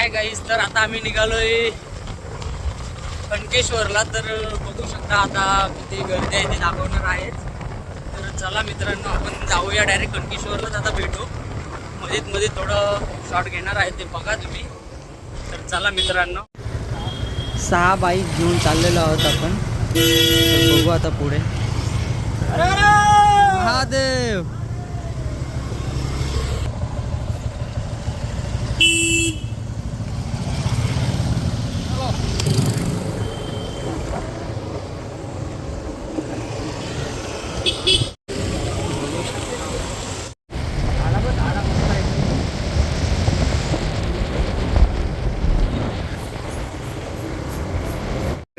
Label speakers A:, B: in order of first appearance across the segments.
A: Hi guys तर आता आम्ही निघालोय कणकेश्वरला तर बघू शकता आता किती गर्दी आहे ते दाखवणार आहेच तर चला मित्रांनो आपण जाऊया डायरेक्ट कणकेश्वरलाच आता भेटू. मध्येच मध्ये थोडं शॉट घेणार आहे ते बघा तुम्ही. तर चला मित्रांनो. सहा बाईक घेऊन चाललेलो आहोत आपण. बघू आता पुढे.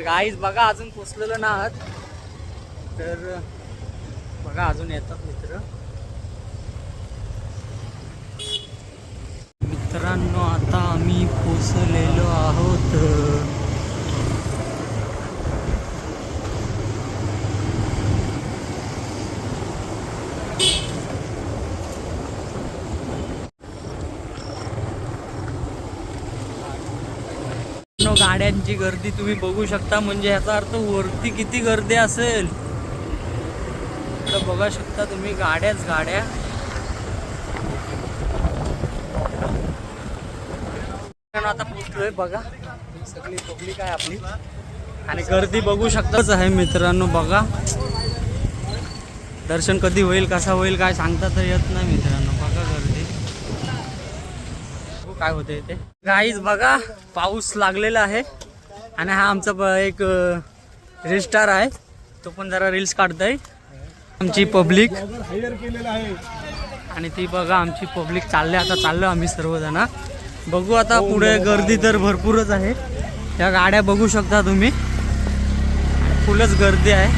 A: गाईज बघा अजून पोचलेलो ना आहात. तर बघा अजून येतात मित्र. मित्रांनो आता आम्ही पोचलेलो आहोत मित्रांनो, गाड्यांची गर्दी तुम्ही बघू शकता म्हणजे याचा अर्थ वरती किती गर्दी असेल? तर बघा शकता तुम्ही गाड्याच गाड्या. आता पोचलोय बघा. सगळी पब्लिक आहे आपली. आणि गर्दी बघू शकताच आहे मित्रांनो बघा. दर्शन कधी होईल कसा होईल काय सांगता तर येत नाही मित्रांनो बघा गर्दी. काय होते ते? गाईज बघा पाऊस लागलेला आहे. आणि हा आमचा ब- एक रील आहे. तो पण जरा रील्स काढतोय. आमची पब्लिक आणि ती बघा आमची पब्लिक चालले आता चाललो आम्ही सर्वजण. बघू आता पुढे गर्दी तर भरपूरच आहे. त्या गाड्या बघू शकता तुम्ही. फुलच गर्दी आहे.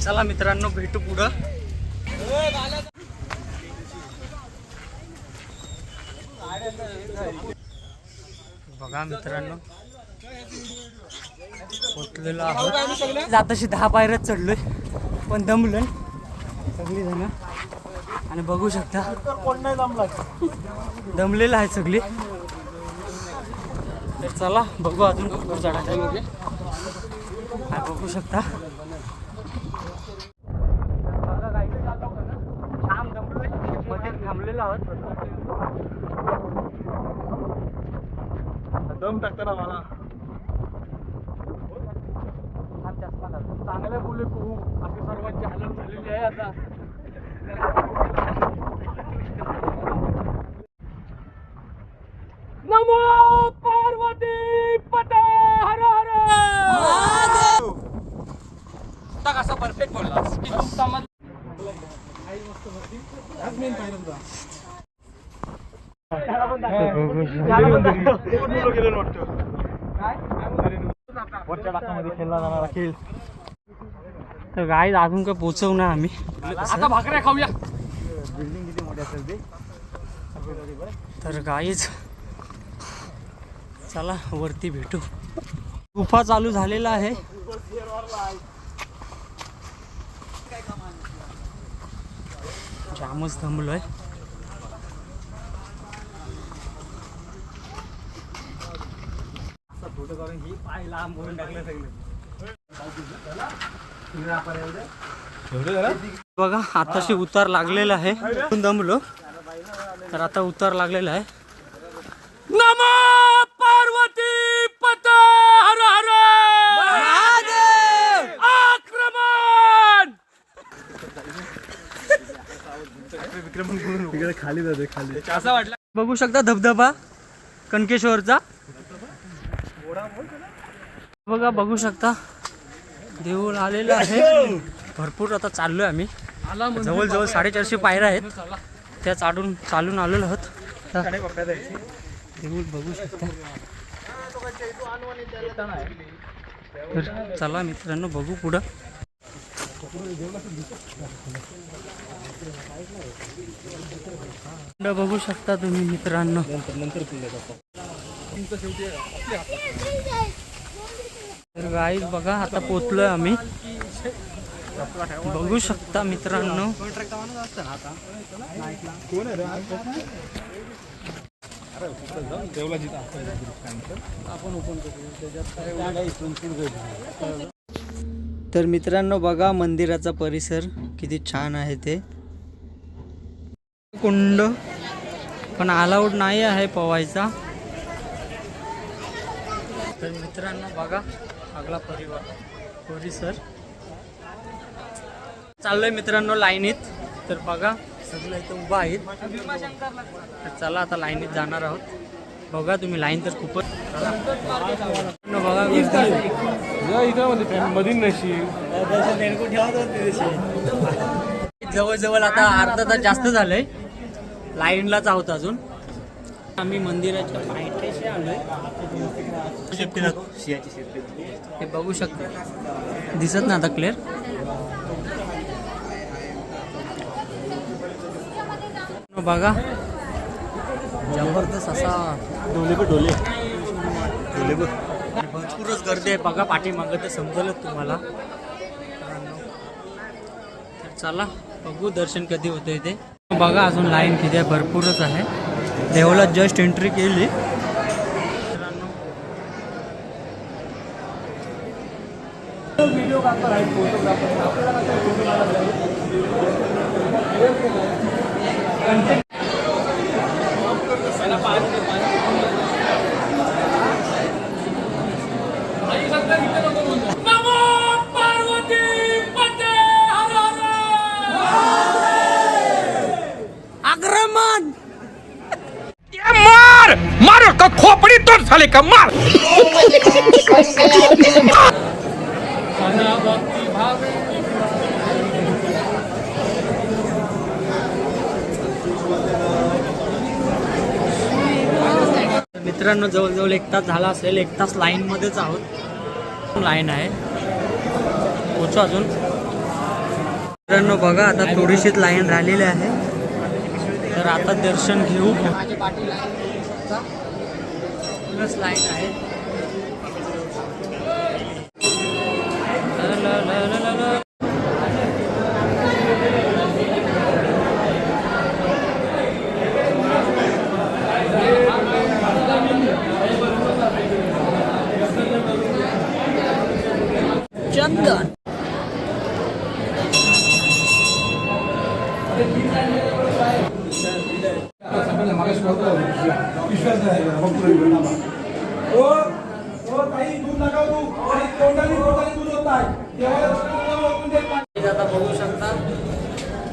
A: चला मित्रांनो भेटू पुढं. बघा मित्रांनो. पोचलेलो आहोत. जाताशी दहा पायऱ्यात चढलोय. पण दमलोय. सगळी जण आणि बघू शकता. दमलेलं आहे सगळी. तर चला बघू अजून भरपूर चढायचं हा बघू शकता. मध्येच थांबलेलो आहोत.
B: दम टाकताना मला.
A: हा चष्मा घालतो.
B: चांगले बोलले खूप अशी सर्वांची हालत झालेली आहे आता. नमो पार्वती पते हर हर!
A: कसं परफेक्ट
B: मत आज मेन पाहिलं होता
A: तर गाईज अजून काय पोचवू ना आम्ही?
B: आता भाकऱ्या खाऊया.
A: बिल्डिंग किती मोठी असेल ते तर गाईज चला वरती भेटू. गुफा चालू झालेला आहे. जामच थांबलोय. फोटो काढून ही पाय लांब करून टाकलं सगळं. बघा आताशी उतार लागलेला आहे. दमलो तर आता उतार लागलेला आहे. नमो पार्वती पत हर हर! आक्रमण!
B: खाली जाते खाली.
A: असा वाटला बघू शकता धबधबा कणकेश्वरचा बघा बघू शकता. देऊळ आलेलं आहे. भरपूर आता चाललोय आम्ही. जवळजवळ साडेचारशे पायऱ्या आहेत. त्या चालून चालून आलेलो आहोत. देऊळ बघू शकता. तर चला मित्रांनो बघू पुढं. पुढं बघू शकता तुम्ही मित्रांनो. तर गाईज बघा आता पोचलोय आम्ही. बघू शकता मित्रांनो. तर मित्रांनो बघा मंदिराचा परिसर किती छान आहे ते. कुंड पण अलाउड नाही आहे पवायचा. तर मित्रांनो बघा आगला परिवार. परिसर चाललोय मित्रांनो लाईनीत. तर बघा सगळं इथं उभं आहेत. तर चला आता लाईनीत जाणार आहोत. बघा तुम्ही लाईन तर खूपच. बघा
B: नशी
A: जवळजवळ आता अर्धा तास जास्त झालंय. लाईनलाच आहोत अजून. आम्ही मंदिराच्या हे बघू शकता. दिसत ना आता क्लिअर बघा. जबरदस्त असा.
B: डोले बघ डोले. डोले बघ.
A: भरपूरच गर्दी आहे. बघा पाठीमागं तर समजलंच तुम्हाला. तर चला बघू दर्शन कधी होतं इथे बघा अजून लाईन किती आहे? भरपूरच आहे. देवाला जस्ट एंट्री केली मित्रांनो,
B: व्हिडिओ काढणार आहे फोटोग्राफर आपल्याला कसं
C: मार! मार का खोपडी तोड झाले का? मार!
A: मित्रांनो जवळजवळ एक तास झाला असेल एक तास लाईनमध्येच आहोत. लाईन आहे. पोचू अजून. मित्रांनो बघा आता थोडीशीच लाईन राहिलेली आहे. तर आता दर्शन घेऊ. लाईन आहे.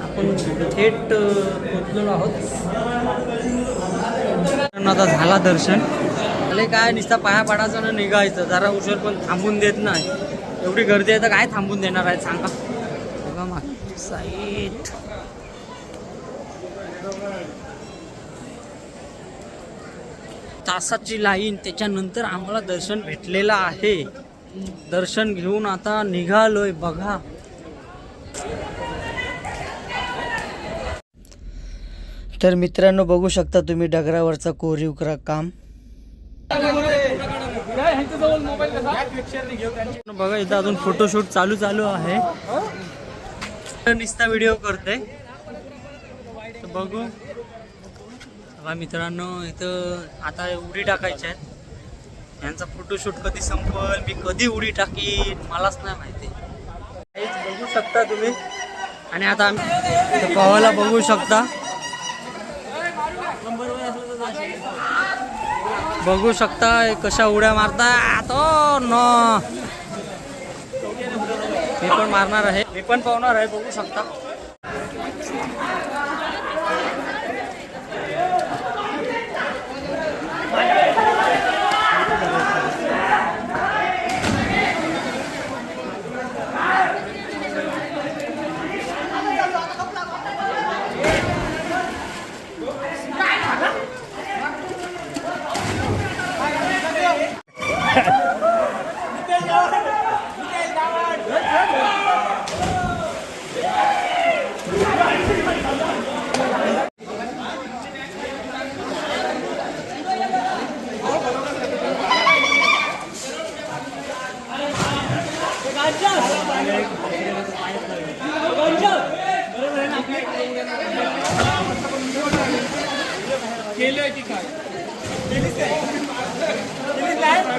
A: आपण थेट पोचलेलो आहोत. आता झाला दर्शन. अरे काय? नुसता पाया पडायचं ना निघायचं. जरा उशीर पण थांबून देत नाही. एवढी गर्दी आहे तर काय थांबून देणार आहे? सांगा. बघा माग. साईट. तासाची लाईन. त्याच्यानंतर आम्हाला दर्शन भेटलेलं आहे. दर्शन घेऊन आता निघालोय. बघा. तर मित्रांनो बघू शकता तुम्ही डगरावरचा कोरीव करा काम. बघा इथं अजून फोटोशूट चालू चालू आहे. निस्ता व्हिडिओ करते. बघू. बघा मित्रांनो इथं आता उडी टाकायच्या आहेत. यांचा फोटोशूट कधी संपल मी कधी उडी टाकीन मलाच नाही माहिती. बघू शकता तुम्ही. आणि आता आम्ही इथं पवायला बघू शकता. बघू शकता कशा उड्या मारता तो न. मी पण मारणार आहे. मी पण पाहणार आहे बघू शकता.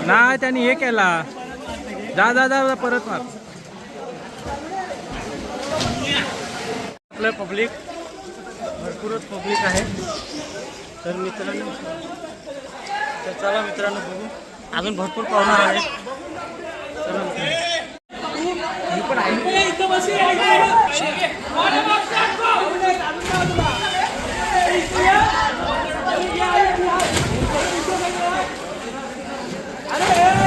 B: नाही त्यांनी हे केला. जा जा जा परत मार.
A: आपलं पब्लिक भरपूरच पब्लिक आहे. तर मित्रांनो तर चला मित्रांनो बघू. अजून भरपूर पाहुणार आहेत. चला मित्रांनो. Yeah.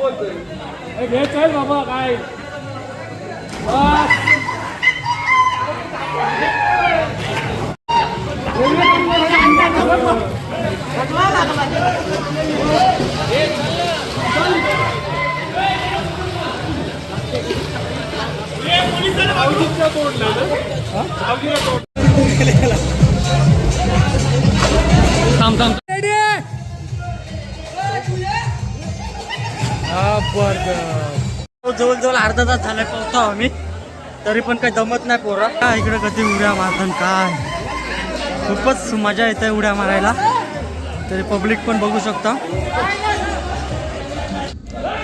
B: घे चल बाबा काय?
A: थांब जवळजवळ अर्धा तास झालाय पोहतो आम्ही. तरी पण काही जमत नाही पोरा. काय इकडे कधी उड्या मारतात काय? खूपच मजा येते उड्या मारायला. तरी पब्लिक पण बघू शकता.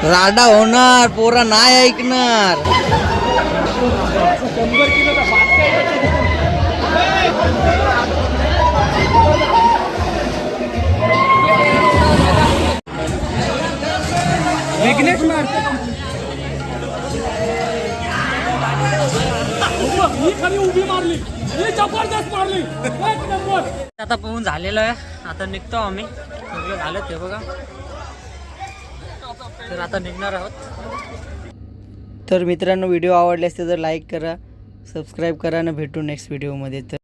D: राडा होणार पोरा नाही ऐकणार.
B: विघ्नेश मार ही खाली उभी मारली. ही जबरदस्त मारली. एक नंबर.
A: आता पोहून झालेलं आहे. आता निघतो आम्ही. सगळं झालं ते बघा. तर आता निघणार आहोत.
D: तर मित्रांनो व्हिडिओ आवडले असते तर लाईक करा सबस्क्राईब करा आणि भेटू नेक्स्ट व्हिडिओमध्ये तर